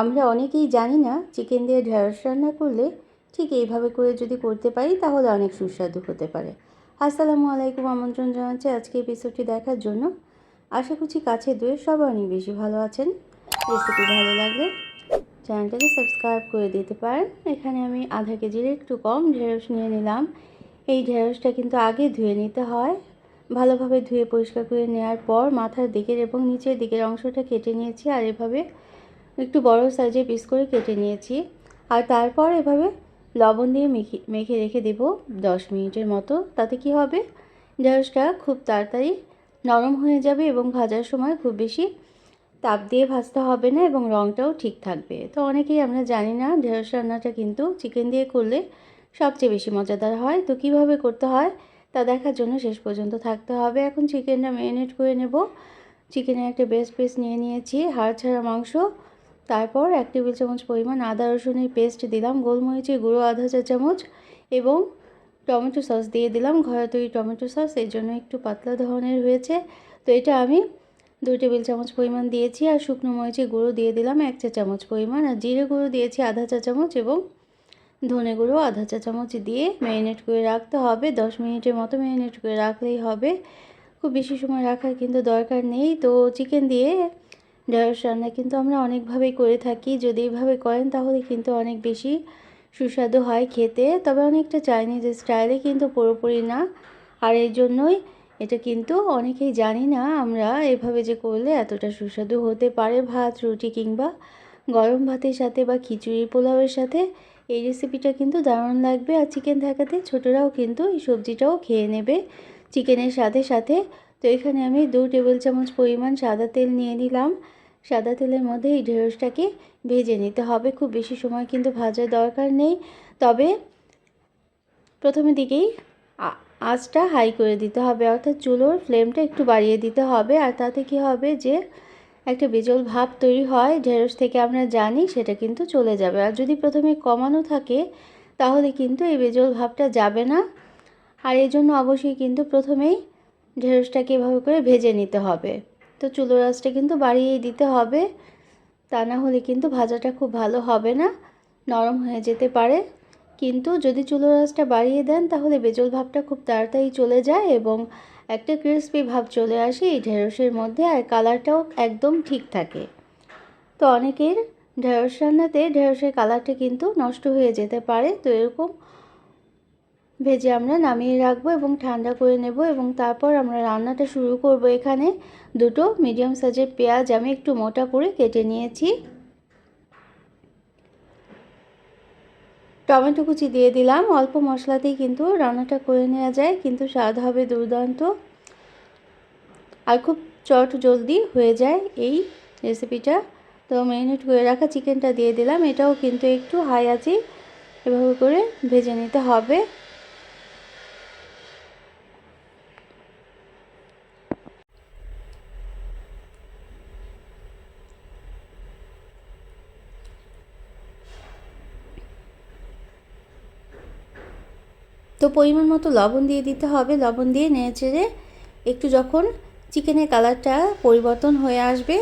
আমরা অনেকেই জানি না চিকেন দিয়ে ঢেঁড়স রান্না করলে ঠিক এইভাবে করে যদি করতে পারি তাহলে অনেক সুস্বাদু হতে পারে। আসসালামু আলাইকুম, আমন্ত্রণ জানাচ্ছি আজকে এপিসোডটি দেখার জন্য। আশা করছি কাছে দূরে সবাই অনেক বেশি ভালো আছেন। রেসিপি ভালো লাগলে চ্যানেলটাকে সাবস্ক্রাইব করে দিতে পারেন। এখানে আমি আধা কেজির একটু কম ঢেঁড়স নিয়ে নিলাম। এই ঢেঁড়সটা কিন্তু আগে ধুয়ে নিতে হয়। ভালোভাবে ধুয়ে পরিষ্কার করে নেওয়ার পর মাথার দিকের এবং নিচের দিকের অংশটা কেটে নিয়েছি আর এভাবে একটু বড় সাইজে পিস করে কেটে নিয়েছি। আর তারপর এভাবে লবণ দিয়ে মেখে মেখে রেখে দেব দশ মিনিটের মতো। তাতে কি হবে? ঢেঁড়সটা খুব তাড়াতাড়ি নরম হয়ে যাবে এবং ভাজার সময় খুব বেশি তাপ দিয়ে ভাজতে হবে না এবং রঙটাও ঠিক থাকবে। তো অনেকেই আমরা জানি না ঢেঁড়স রান্নাটা কিন্তু চিকেন দিয়ে করলে সবচেয়ে বেশি মজাদার হয়। তো কীভাবে করতে হয় তা দেখার জন্য শেষ পর্যন্ত থাকতে হবে। এখন চিকেনটা ম্যারিনেট করে নেব। চিকেনের একটা বেস্ট পিস নিয়ে নিয়েছি। হাড় ছাড়া মাংস তারপর এক টেবিল চামচ পরিমাণ আদা রসুনের পেস্ট দিলাম, গোলমরিচের গুঁড়ো, আধা চা চামচ এবং টমেটো সস দিয়ে দিলাম। ঘরে তৈরি টমেটো সস, এর জন্য একটু পাতলা ধরনের হয়েছে। তো এটা আমি দুই টেবিল চামচ পরিমাণ দিয়েছি আর শুকনো মরিচের গুঁড়ো দিয়ে দিলাম এক চা চামচ পরিমাণ। আর জিরে গুঁড়ো দিয়েছি আধা চা চামচ এবং ধনে গুঁড়ো আধা চা চামচ দিয়ে ম্যারিনেট করে রাখতে হবে। দশ মিনিটের মতো ম্যারিনেট করে রাখলেই হবে। খুব বেশি সময় রাখার কিন্তু দরকার নেই। তো চিকেন দিয়ে ঢেঁড়স রান্না কিন্তু আমরা অনেকভাবেই করে থাকি। যদি এইভাবে করেন তাহলে কিন্তু অনেক বেশি সুস্বাদু হয় খেতে। তবে অনেকটা চাইনিজ স্টাইলে কিন্তু পুরোপুরি না। আর এই জন্যই এটা কিন্তু অনেকেই জানি না আমরা এভাবে যে করলে এতটা সুস্বাদু হতে পারে ভাত, রুটি কিংবা গরম ভাতের সাথে বা খিচুড়ি পোলাওয়ের সাথে। এই রেসিপিটা কিন্তু দারুণ লাগবে। আর চিকেন থাকাতে ছোটরাও কিন্তু এই সবজিটাও খেয়ে নেবে। চিকেনের সাথে সাথে। তো এখানে আমি দু টেবিল চামচ পরিমাণ সাদা তেল নিয়ে নিলাম। সাদা তেলের মধ্যে এই ঢেঁড়সটাকে ভেজে নিতে হবে। খুব বেশি সময় কিন্তু ভাজার দরকার নেই। তবে প্রথমের দিকেই আঁচটা হাই করে দিতে হবে। অর্থাৎ চুলোর ফ্লেমটা একটু বাড়িয়ে দিতে হবে। আর তাতে কি হবে যে একটা বেজল ভাব তৈরি হয়, ঢেঁড়স থেকে আমরা জানি সেটা কিন্তু চলে যাবে। আর যদি প্রথমে কমানো থাকে, তাহলে কিন্তু এই বেজল ভাবটা যাবে না। আর এই জন্য অবশ্যই কিন্তু প্রথমেই ঢেঁড়সটাকে এভাবে করে ভেজে নিতে হবে। তো চুলো রাসটা কিন্তু বাড়িয়েই দিতে হবে। তা না হলে কিন্তু ভাজাটা খুব ভালো হবে না, নরম হয়ে যেতে পারে। কিন্তু যদি চুলো রাসটা বাড়িয়ে দেন, তাহলে বেজল ভাবটা খুব তাড়াতাড়ি চলে যায় এবং একটা ক্রিসপি ভাব চলে আসে এই ঢেঁড়সের মধ্যে আর কালারটাও একদম ঠিক থাকে। তো অনেকের ঢেঁড়স রান্নাতে ঢেঁড়সের কালারটা কিন্তু নষ্ট হয়ে যেতে পারে। তো এরকম ভেজে আমরা নামিয়ে রাখব এবং ঠান্ডা করে নেব এবং তারপর আমরা রান্নাটা শুরু করব। এখানে দুটো মিডিয়াম সাইজের পেঁয়াজ আমি একটু মোটা করে কেটে নিয়েছি। টমেটো কুচি দিয়ে দিলাম। অল্প মশলাতেই কিন্তু রান্নাটা করে নেওয়া যায়, কিন্তু স্বাদ হবে দুর্দান্ত। আর খুব চট জলদি হয়ে যায় এই রেসিপিটা তো ম্যারিনেট করে রাখা চিকেনটা দিয়ে দিলাম। এটাও কিন্তু একটু হাই আছে এভাবে করে ভেজে নিতে হবে। তো পরিমাণ মতো লবণ দিয়ে দিতে হবে। লবণ দিয়ে নেড়ে চেড়ে একটু যখন চিকেনের কালারটা পরিবর্তন হয়ে আসবে,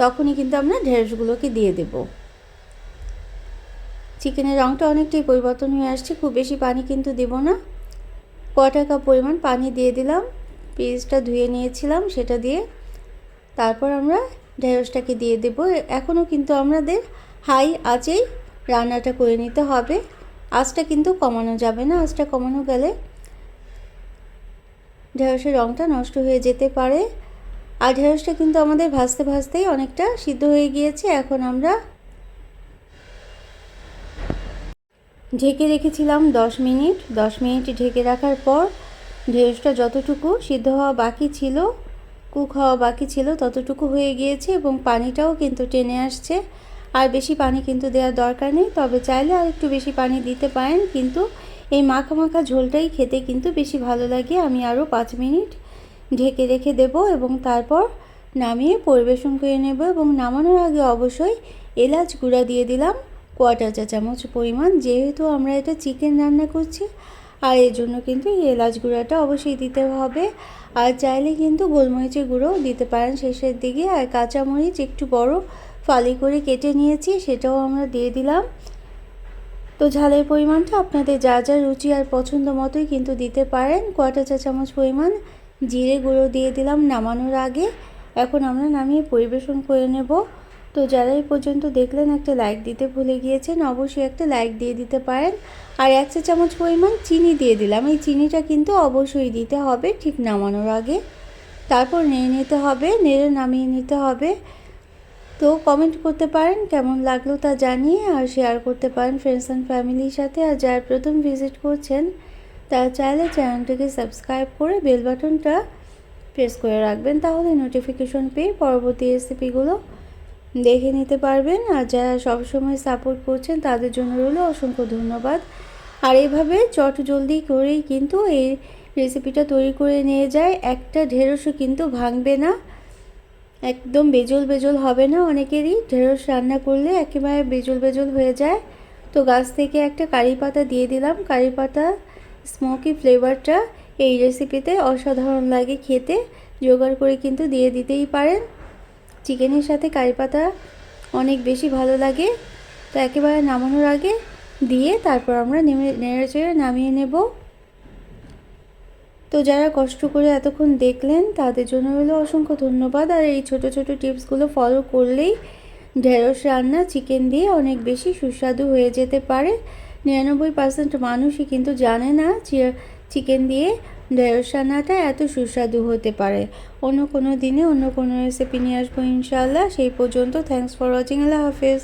তখনই কিন্তু আমরা ঢেঁড়সগুলোকে দিয়ে দেব। চিকেনের রঙটা অনেকটাই পরিবর্তন হয়ে আসছে, খুব বেশি পানি কিন্তু দেব না। কটা কাপ পরিমাণ পানি দিয়ে দিলাম পিসটা ধুয়ে নিয়েছিলাম সেটা দিয়ে। তারপর আমরা ঢেঁড়সটাকে দিয়ে দেব। এখনও কিন্তু আমাদের হাই আঁচেই রান্নাটা করে নিতে হবে। আঁচটা কিন্তু কমানো যাবে না, আঁচটা কমানো গেলে ঢেঁড়সের রঙটা নষ্ট হয়ে যেতে পারে। আর ঢেঁড়সটা কিন্তু আমাদের ভাজতে ভাজতেই অনেকটা সিদ্ধ হয়ে গিয়েছে, এখন আমরা ঢেকে রেখেছিলাম দশ মিনিট। দশ মিনিট ঢেকে রাখার পর ঢেঁড়সটা যতটুকু সিদ্ধ হওয়া বাকি ছিল, কুক হওয়া বাকি ছিল ততটুকু হয়ে গিয়েছে এবং পানিটাও কিন্তু টেনে আসছে। আর বেশি পানি কিন্তু দেওয়ার দরকার নেই, তবে চাইলে আর একটু বেশি পানি দিতে পারেন। কিন্তু এই মাখা মাখা ঝোলটাই খেতে কিন্তু বেশি ভালো লাগে। আমি আরও পাঁচ মিনিট ঢেকে রেখে দেব এবং তারপর নামিয়ে পরিবেশন করে নেব এবং নামানোর আগে অবশ্যই এলাচ গুঁড়া দিয়ে দিলাম কোয়াটার চা চামচ পরিমাণ। যেহেতু আমরা এটা চিকেন রান্না করছি, আর এর জন্য কিন্তু এই এলাচ গুঁড়াটা অবশ্যই দিতে হবে। আর চাইলে কিন্তু গোলমরিচের গুঁড়োও দিতে পারেন শেষের দিকে। আর কাঁচামরিচ একটু বড় ফালি করে কেটে নিয়েছি, সেটাও আমরা দিয়ে দিলাম। তো ঝালের পরিমাণটা আপনাদের যা যা রুচি আর পছন্দ মতোই কিন্তু দিতে পারেন। কয়টা চা চামচ পরিমাণ জিরে গুঁড়ো দিয়ে দিলাম নামানোর আগে। এখন আমরা নামিয়ে পরিবেশন করে নেব। তো যারা এই পর্যন্ত দেখলেন একটা লাইক দিতে ভুলে গিয়েছেন, অবশ্যই একটা লাইক দিয়ে দিতে পারেন। আর এক চা চামচ পরিমাণ চিনি দিয়ে দিলাম। এই চিনিটা কিন্তু অবশ্যই দিতে হবে ঠিক নামানোর আগে। তারপর নেড়ে নিতে হবে, নেড়ে নামিয়ে নিতে হবে। তো কমেন্ট করতে পারেন, কেমন লাগল তা জানিয়ে আর শেয়ার করতে পারেন ফ্রেন্ডস অ্যান্ড ফ্যামিলির সাথে। আর যারা প্রথম ভিজিট করছেন, তারা চাইলে চ্যানেলটিকে সাবস্ক্রাইব করে বেল বাটনটা প্রেস করে রাখবেন, তাহলে নোটিফিকেশন পেয়ে পরবর্তী রেসিপিগুলো দেখে নিতে পারবেন। আর যারা সবসময় সাপোর্ট করছেন, তাদের জন্য রইল অসংখ্য ধন্যবাদ। আর এইভাবে চট জলদি করেই কিন্তু এই রেসিপিটা তৈরি করে নিয়ে যায়। একটা ঢেঁড়সও কিন্তু ভাঙবে না। একদম বেজল বেজল হবে না অনেকেরই। ঢেঁড়স রান্না করলে একেবারে বেজল বেজল হয়ে যায়। তো গাছ থেকে একটা কারি পাতা দিয়ে দিলাম। কারি পাতা স্মোকি ফ্লেভারটা এই রেসিপিতে অসাধারণ লাগে খেতে। জোগাড় করে কিন্তু দিয়ে দিতেই পারেন। চিকেনের সাথে কারি পাতা অনেক বেশি ভালো লাগে। তো একেবারে নামানোর আগে দিয়ে তারপর আমরা নেমে নেড়ে চেড়ে নামিয়ে নেব। তো যারা কষ্ট করে এতক্ষণ দেখলেন, তাদের জন্য হলো অসংখ্য ধন্যবাদ। আর এই ছোট ছোট টিপসগুলো ফলো করলেই ঢেঁড়স রান্না চিকেন দিয়ে অনেক বেশি সুস্বাদু হয়ে যেতে পারে। নিরানব্বই পার্সেন্ট মানুষই কিন্তু জানে না চিকেন দিয়ে ঢেঁড়স রান্নাটা এত সুস্বাদু হতে পারে। অন্য কোনো দিনে অন্য কোনো রেসিপি নিয়ে আসব ইনশাল্লাহ সেই পর্যন্ত থ্যাংকস ফর ওয়াচিং আল্লাহ হাফেজ।